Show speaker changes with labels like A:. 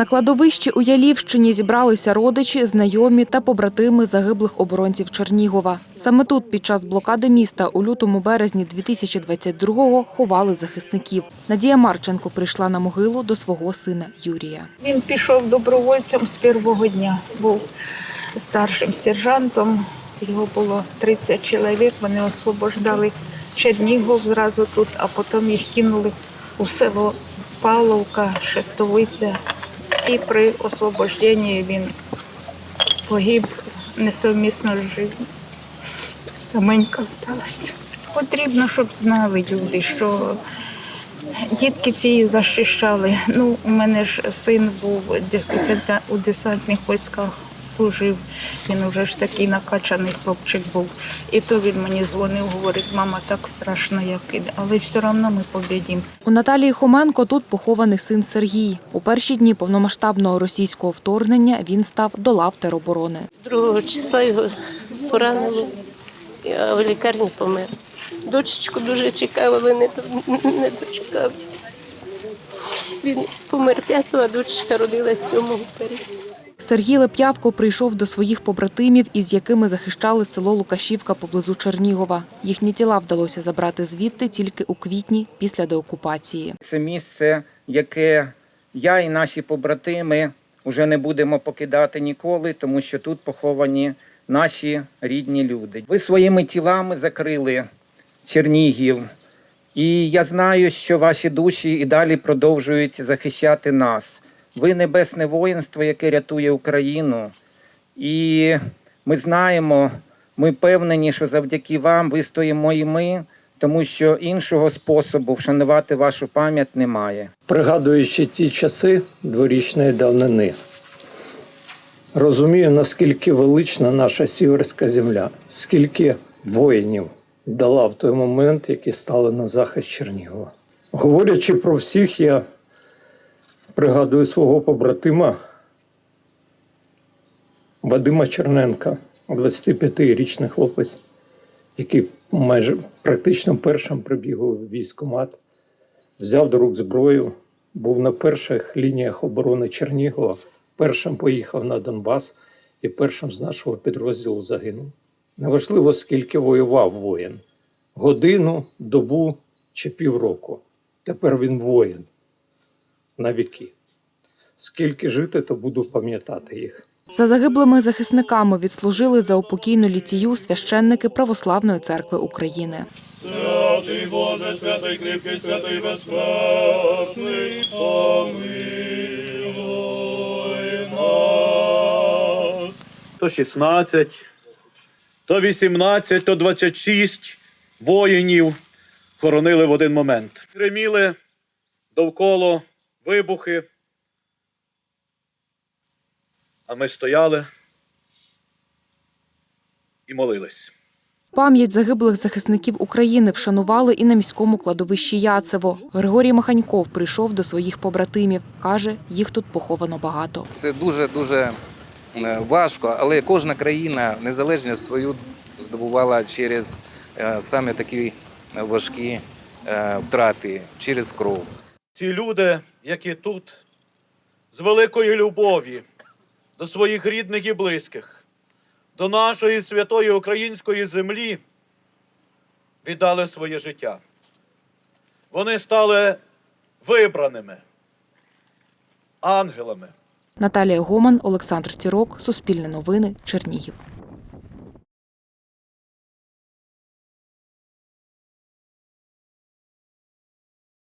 A: На кладовищі у Ялівщині зібралися родичі, знайомі та побратими загиблих оборонців Чернігова. Саме тут під час блокади міста у лютому березні 2022-го ховали захисників. Надія Марченко прийшла на могилу до свого сина Юрія.
B: Він пішов добровольцем з першого дня. Був старшим сержантом. Його було 30 чоловік. Вони освобождали Чернігов зразу тут, а потім їх кинули у село Павловка, Шестовиця. І при освобожденні він погиб несовмісно з життям. Саменька осталася. Потрібно, щоб знали люди, що Дітки ці захищали. Ну, у мене ж син був у десантних військах служив. Він вже ж такий накачаний хлопчик був. І то він мені дзвонив, говорить, мама, так страшно, як іде. Але все одно ми побідімо.
A: У Наталії Хоменко тут похований син Сергій. У перші дні повномасштабного російського вторгнення він став до лав тероборони.
C: 2 числа його поранили, а в лікарні помер. Дочечку дуже чекав, але не, не дочекався. Він помер 5-го, а дочечка родилась 7 березня.
A: Сергій Леп'явко прийшов до своїх побратимів, із якими захищали село Лукашівка поблизу Чернігова. Їхні тіла вдалося забрати звідти тільки у квітні після деокупації.
D: Це місце, яке я і наші побратими вже не будемо покидати ніколи, тому що тут поховані наші рідні люди. Ви своїми тілами закрили Чернігів, і я знаю, що ваші душі і далі продовжують захищати нас. Ви небесне воїнство, яке рятує Україну. І ми знаємо, ми впевнені, що завдяки вам вистоїмо і ми, тому що іншого способу вшанувати вашу пам'ять немає.
E: пригадуючи ті часи дворічної давнини, розумію, наскільки велична наша сіверська земля, скільки воїнів дала в той момент, які стали на захист Чернігова. Говорячи про всіх, я пригадую свого побратима Вадима Черненка, 25-річний хлопець, який майже практично першим прибіг у військкомат взяв до рук зброю, був на перших лініях оборони Чернігова, першим поїхав на Донбас і першим з нашого підрозділу загинув. Неважливо, скільки воював воїн годину, добу чи півроку. Тепер він воїн на віки. Скільки жити, то буду пам'ятати їх.
A: За загиблими захисниками відслужили за упокійну літію священники Православної церкви України.
F: Святий Боже, святий кріпкий, святий безсмертний, помилуй нас. То 16, то 18, то 26 воїнів хоронили в один момент. Гриміли довкола вибухи. А ми стояли і молились.
A: Пам'ять загиблих захисників України вшанували і на міському кладовищі Яцево. Григорій Маханьков прийшов до своїх побратимів. Каже, їх тут поховано багато.
G: Це дуже дуже е, важко, але кожна країна незалежність свою здобувала через е, саме такі важкі е, втрати, через кров.
F: ці люди, які тут з великої любові до своїх рідних і близьких, до нашої святої української землі віддали своє життя. Вони стали вибраними ангелами.
A: Наталія Гоман, Олександр Тірок, Суспільне новини, Чернігів.